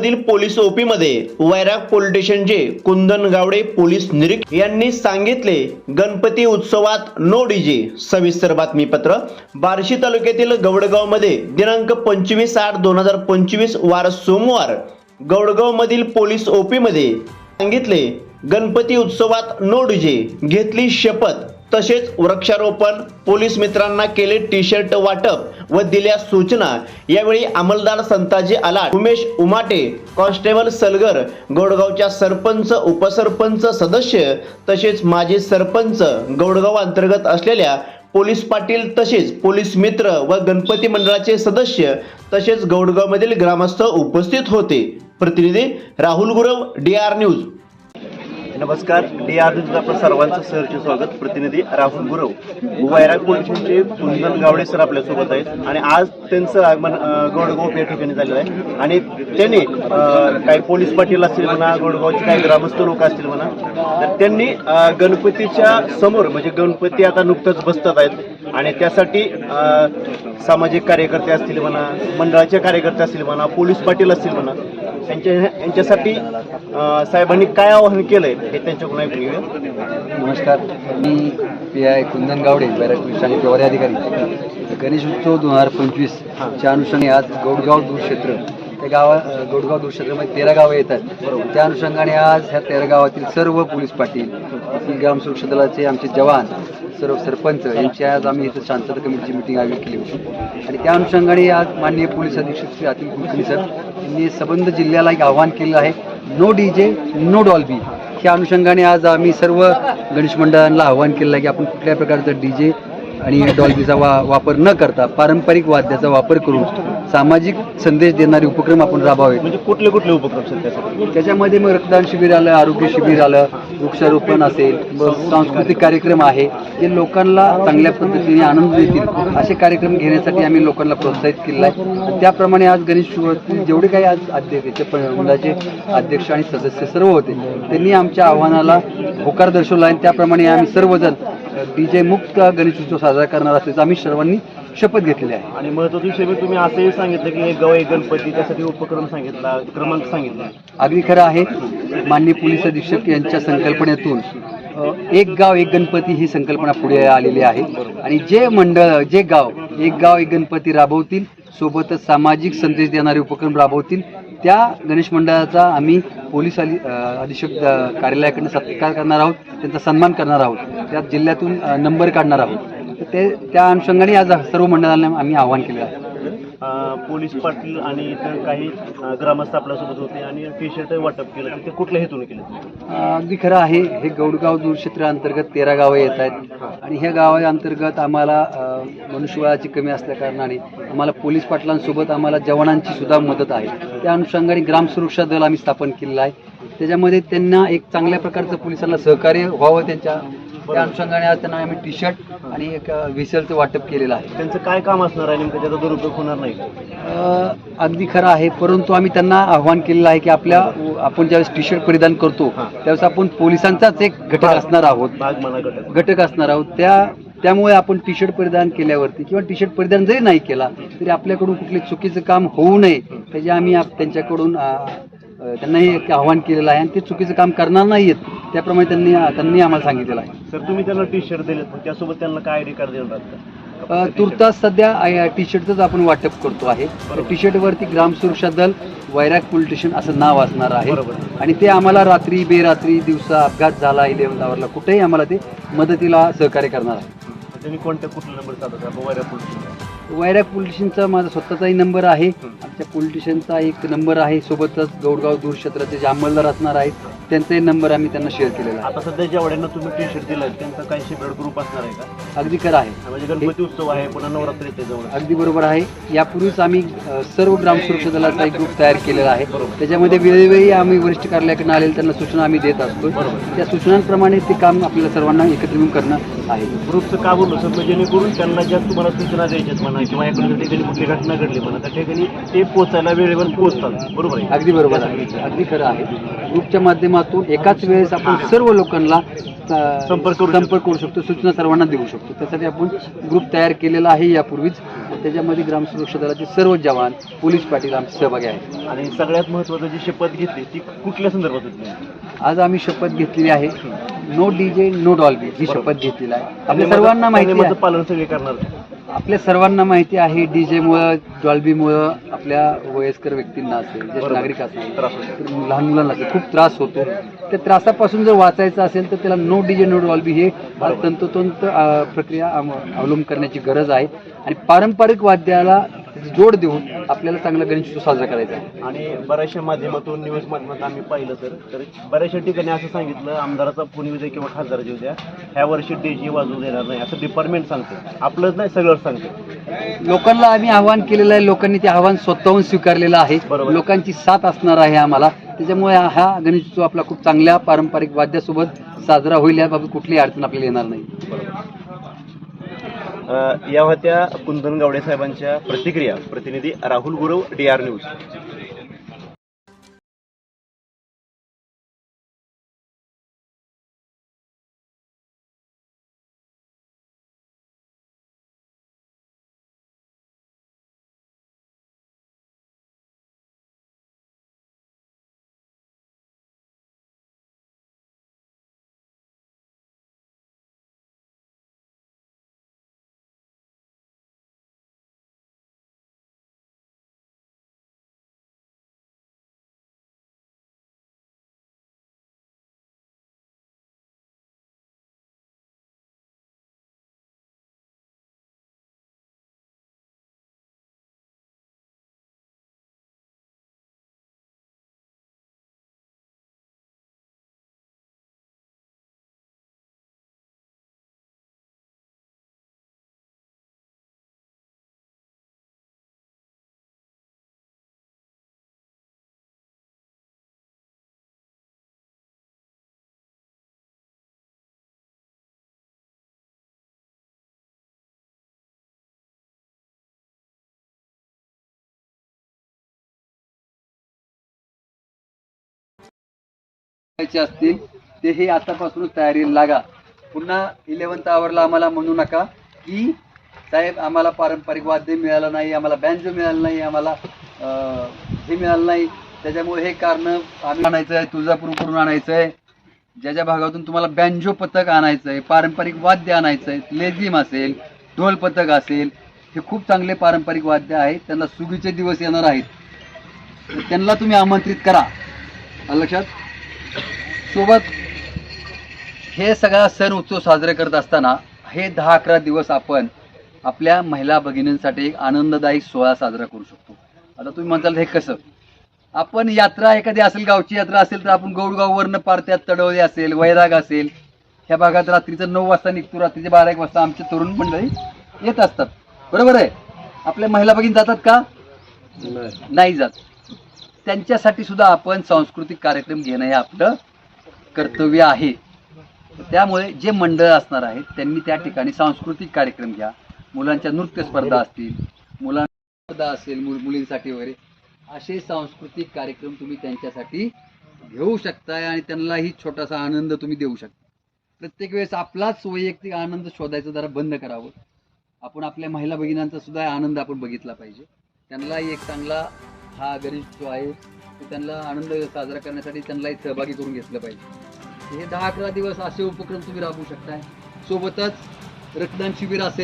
मधील police OP मध्ये वैराग police स्टेशनचे कुंदन गावडे पोलीस निरीक्षक यांनी सांगितले गणपती उत्सवात नो डीजे सविस्तर बातमीपत्र. बार्शी तालुक्यातील गवडगावमध्ये दिनांक पंचवीस आठ दोन हजार पंचवीस वार सोमवार गवडगाव मधील पोलीस ओपी मध्ये सांगितले गणपती उत्सवात नो डीजे घेतली शपथ. तसेच वृक्षारोपण पोलीस मित्रांना केले टी शर्ट वाटप व दिल्या सूचना. यावेळी अंमलदार संताजी आलाट उमेश उमाटे कॉन्स्टेबल सलगर गोडगावच्या सरपंच उपसरपंच सदस्य तसेच माजी सरपंच गोडगाव अंतर्गत असलेल्या पोलीस पाटील तसेच पोलीस मित्र व गणपती मंडळाचे सदस्य तसेच गौडगावमधील ग्रामस्थ उपस्थित होते. प्रतिनिधी Rahul Gurav D R news नमस्कार डी आर न्यूज आपलं सर्वांचं सहर्ष स्वागत. प्रतिनिधी राहुल गुरव वैराग कोल्डचे कुंदन गावडे सर आपल्यासोबत आहेत. आणि आज त्यांचं आगमन गोडगाव या ठिकाणी झालेलं आहे. आणि त्यांनी काही पोलीस पाटील असतील म्हणा गोडगावचे काही ग्रामस्थ लोक असतील म्हणा तर त्यांनी गणपतीच्या समोर म्हणजे गणपती आता नुकतंच बसतात आहेत. आणि त्यासाठी सामाजिक कार्यकर्ते असतील म्हणा मंडळाचे कार्यकर्ते असतील म्हणा पोलीस पाटील असतील म्हणा त्यांच्या यांच्यासाठी साहेबांनी काय आवाहन केलंय हे त्यांच्याकडून ऐकून घेऊया. नमस्कार. मी P I Kundan Gawade police Thane प्रभारी अधिकारी. गणेश उत्सव दोन हजार पंचवीसच्या अनुषंगाने आज गौडगाव दूर क्षेत्र त्या गावा गौडगाव दूर क्षेत्रामध्ये तेरा गावं येतात त्या अनुषंगाने आज ह्या तेरा गावातील सर्व पोलीस पाटील ग्राम सुरक्षा दलाचे आमचे जवान सर्व सरपंच यांची आज आम्ही इथं शांतता कमिटीची मिटिंग आयोजित केली होती. आणि त्या अनुषंगाने आज माननीय पोलीस अधीक्षक श्री अतुल कुलकर्णी सर यांनी सबंध जिल्ह्याला एक आव्हान केलेलं आहे. No D J no Dolby ह्या अनुषंगाने आज आम्ही सर्व गणेश मंडळांना आव्हान केलं आहे की आपण कुठल्याही प्रकारचं डी जे आणि डॉल्बीचा वा वापर न करता पारंपरिक वाद्याचा वापर करून सामाजिक संदेश देणारे उपक्रम आपण राबवावे. म्हणजे कुठले कुठले उपक्रम त्यासाठी? त्याच्यामध्ये मग रक्तदान शिबिर आलं आरोग्य शिबिर आलं वृक्षारोपण असेल सांस्कृतिक कार्यक्रम आहे. जे लोकांना चांगल्या पद्धतीने आनंद देतील. असे कार्यक्रम घेण्यासाठी आम्ही लोकांना प्रोत्साहित केलेलं आहे. त्याप्रमाणे आज गणेश जेवढे काही आज अध्यक्ष मंडळाचे अध्यक्ष आणि सदस्य सर्व होते त्यांनी आमच्या आव्हानाला होकार दर्शवला आणि त्याप्रमाणे आम्ही सर्वजण डी जे मुक्त गणेश उत्सव साजरा करणार असल्याचं आम्ही सर्वांनी शपथ घेतलेली आहे. आणि महत्त्वाचा विषय म्हणजे तुम्ही असंही सांगितलं की एक गाव एक गणपती त्यासाठी उपक्रम सांगितला क्रमांक सांगितला. अगदी खरं आहे. माननीय पोलीस अधीक्षक यांच्या संकल्पनेतून एक गाव एक गणपती ही संकल्पना पुढे आलेली आहे. आणि जे मंडळ जे गाव एक गाव एक गणपती राबवतील सोबतच सामाजिक संदेश देणारे उपक्रम राबवतील त्या गणेश मंडळाचा आम्ही पोलीस अधि अ, अधीक्षक कार्यालयाकडून सत्कार करणार आहोत त्यांचा सन्मान करणार आहोत त्या जिल्ह्यातून नंबर काढणार आहोत. तर ते त्या अनुषंगाने आज सर्व मंडळांना आम्ही आवाहन केलं. आहे पोलीस पाटील आणि इतर काही ग्रामस्थ आपल्यासोबत होते आणि टी शर्ट वाटप केलं. ते कुठल्या हेतून केलं? अगदी खरं आहे हे गौडगाव दूर क्षेत्र अंतर्गत तेरा गावं येत आहेत. आणि ह्या गावा अंतर्गत आम्हाला मनुष्यबळाची कमी असल्या कारणाने आम्हाला पोलीस पाटलांसोबत आम्हाला जवानांची सुद्धा मदत आहे. त्या अनुषंगाने ग्राम सुरक्षा दल आम्ही स्थापन केलेलं आहे. त्याच्यामध्ये त्यांना एक चांगल्या प्रकारचं पोलिसांना सहकार्य व्हावं त्यांच्या त्या अनुषंगाने आज त्यांना आम्ही टी शर्ट आणि एक व्हिसलचं वाटप केलेलं आहे. त्यांचं काय काम असणार आहे? नेमकं त्याचा दुरुपयोग होणार नाही अगदी खरं आहे. परंतु आम्ही त्यांना आव्हान केलेलं आहे की आपल्या आपण ज्यावेळेस टी शर्ट परिधान करतो त्यावेळेस आपण पोलिसांचाच एक घटक असणार आहोत. घटक असणार आहोत. त्या त्यामुळे आपण टी शर्ट परिधान केल्यावरती किंवा टी शर्ट परिधान जरी नाही केला तरी आपल्याकडून कुठले चुकीचं काम होऊ नये त्याचे आम्ही आप- त्यांच्याकडून त्यांनाही एक आव्हान केलेलं आहे आणि ते चुकीचं काम करणार नाहीत त्याप्रमाणे त्यांनी त्यांनी आम्हाला सांगितलेलं आहे. सर तुम्ही त्यांना टी शर्ट दिलेत पण त्यासोबत त्यांना काय आय डी कार्ड देणार अ, तुर्तास सध्या टी शर्टचंच आपण वाटप करतो आहे. टी शर्टवरती ग्राम सुरक्षा दल वैराग पोलीस स्टेशन असं नाव असणार आहे. आणि ते आम्हाला रात्री बेरात्री दिवसा अपघात झाला इलेव्हन आवरला कुठेही आम्हाला ते मदतीला सहकार्य करणार आहे. त्यांनी कोणत्या कुठला नंबर चालवता आपण वैरा वैराग पोलीस स्टेशनचा माझा स्वतःचाही नंबर आहे. आमच्या पोलीस स्टेशनचा एक नंबर आहे. सोबतच गौडगाव दूर क्षेत्राचे जे अंमलदार असणार आहेत त्यांचाही नंबर आम्ही त्यांना शेअर केलेला आहे. आता सध्या जेवढ्यांना तुम्ही टी शर्ट दिलाय त्यांचा काही सेपरेट ग्रुप असणार आहे का? अगदी खरं आहे. म्हणजे गणपती उत्सव आहे पुन्हा नवरात्री येते जवळ अगदी बरोबर आहे. यापूर्वीच आम्ही सर्व ग्राम सुरक्षा दलाचा एक ग्रुप तयार केलेला आहे. त्याच्यामध्ये वेळोवेळी आम्ही वरिष्ठ कार्यालयाकडून आलेल्या त्यांना सूचना आम्ही देत असतो. त्या सूचनांप्रमाणे ते काम आपल्याला सर्वांना एकत्र येऊन करणं आहे. ग्रुपचं का बोललो? सर जेणेकरून त्यांना ज्या तुम्हाला सूचना द्यायच्यात म्हणा किंवा एखाद्या ठिकाणी कुठली घटना घडली म्हणा त्या ठिकाणी ते पोचायला वेळेवर पोहोचतात. बरोबर आहे? अगदी बरोबर आहे. अगदी खरं आहे. ग्रुपच्या माध्यमातून एकाच वेळेस आपण सर्व लोकांना संपर्क करू संपर्क करू शकतो सूचना सर्वांना देऊ शकतो. त्यासाठी आपण ग्रुप तयार केलेला आहे यापूर्वीच. त्याच्यामध्ये ग्राम सुरक्षा दलाचे सर्व जवान पोलीस पाटील आमचे सहभागी आहेत. आणि सगळ्यात महत्वाचं जी शपथ घेतली ती कुठल्या संदर्भात होती आज आम्ही शपथ घेतलेली आहे नो डीजे नो डॉल्बी ही शपथ घेतलेली आहे. आपल्या सर्वांना माहिती पालन सगळे करणार. आपल्या सर्वांना माहिती आहे डीजेमुळं डॉल्बीमुळं आपल्या वयस्कर व्यक्तींना असेल ज्येष्ठ. नागरिक असेल. तर लहान मुलांना असेल खूप त्रास होतो त्या त्रासापासून जर वाचायचं असेल तर त्याला नो डीजे नो डॉल्बी हे. तंतोतंत प्रक्रिया अवलंब करण्याची गरज आहे आणि पारंपरिक वाद्याला जोड देऊन आपल्याला चांगला गणेशोत्सव साजरा करायचा आहे. आणि बऱ्याचशा माध्यमातून न्यूज माध्यमातून आम्ही पाहिलं सर तर बऱ्याचशा ठिकाणी असं सांगितलं आमदाराचा फोन येऊ द्या किंवा खासदाराचा द्या ह्या वर्षी डीजे वाजवू देणार नाही असं डिपार्टमेंट सांगतं. आपलंच नाही सगळं सांगतं. लोकांना आम्ही आव्हान केलेलं आहे लोकांनी ते आव्हान स्वतःहून स्वीकारलेलं आहे. बरोबर. लोकांची साथ असणार आहे आम्हाला. त्याच्यामुळे हा गणेशोत्सव आपला खूप चांगल्या पारंपरिक वाद्यासोबत साजरा होईल याबाबत कुठलीही अडचण आपल्याला येणार नाही. या होत्या कुंदन गावडे साहेबांच्या प्रतिक्रिया. प्रतिनिधी Rahul Gurav D R news असतील ते हे आतापासूनच तयारीला लागा. पुन्हा इलेव्हन्थ आवरला आम्हाला म्हणू नका की साहेब आम्हाला पारंपरिक वाद्य मिळालं नाही आम्हाला बँजो मिळालं नाही आम्हाला हे मिळालं नाही. त्याच्यामुळे हे कारण आम्ही आणायचं आहे तुळजापूरकडून आणायचं आहे. ज्या ज्या भागातून तुम्हाला बँजो पथक आणायचं आहे पारंपरिक वाद्य आणायचं आहे लेझिम असेल ढोल पथक असेल हे खूप चांगले पारंपरिक वाद्य आहेत त्यांना सुगीचे दिवस येणार आहेत. त्यांना तुम्ही आमंत्रित करा. लक्षात? सोबत हे सगळा सण उत्सव साजरे करत असताना हे दहा अकरा दिवस आपण आपल्या महिला भगिनींसाठी एक आनंददायी सोहळा साजरा करू शकतो. आता तुम्ही म्हणताल हे कसं? आपण यात्रा एखादी असेल गावची यात्रा असेल तर आपण गौडगाववरनं पार त्यात तडवली असेल वैराग असेल ह्या भागात रात्रीचं नऊ वाजता निघतो रात्रीचे बारा एक वाजता आमचे तरुण मंडळी येत असतात. बरोबर आहे? आपल्या महिला भगिनी जातात का? नाही जात. त्यांच्यासाठी सुद्धा आपण सांस्कृतिक कार्यक्रम घेणं हे आपलं कर्तव्य आहे. त्यामुळे जे मंडळ असणार आहेत त्यांनी त्या ठिकाणी सांस्कृतिक कार्यक्रम घ्या. मुलांच्या नृत्य स्पर्धा असतील मुलांच्या स्पर्धा असेल मुल मुलींसाठी वगैरे असे सांस्कृतिक कार्यक्रम तुम्ही त्यांच्यासाठी घेऊ शकताय आणि त्यांनाही छोटासा आनंद तुम्ही देऊ शकता. प्रत्येक वेळेस आपलाच वैयक्तिक आनंद शोधायचा जरा बंद करावं. आपण आपल्या महिला भगिनींचा सुद्धा आनंद आपण बघितला पाहिजे. त्यांनाही एक चांगला हा गरीब जो आहे तो त्यांना आनंद साजरा करण्यासाठी त्यांनाही सहभागी करून घेतलं पाहिजे. हे दहा अकरा दिवस असे उपक्रम तुम्ही राबवू शकताय. सोबतच रक्तदान शिबिर असेल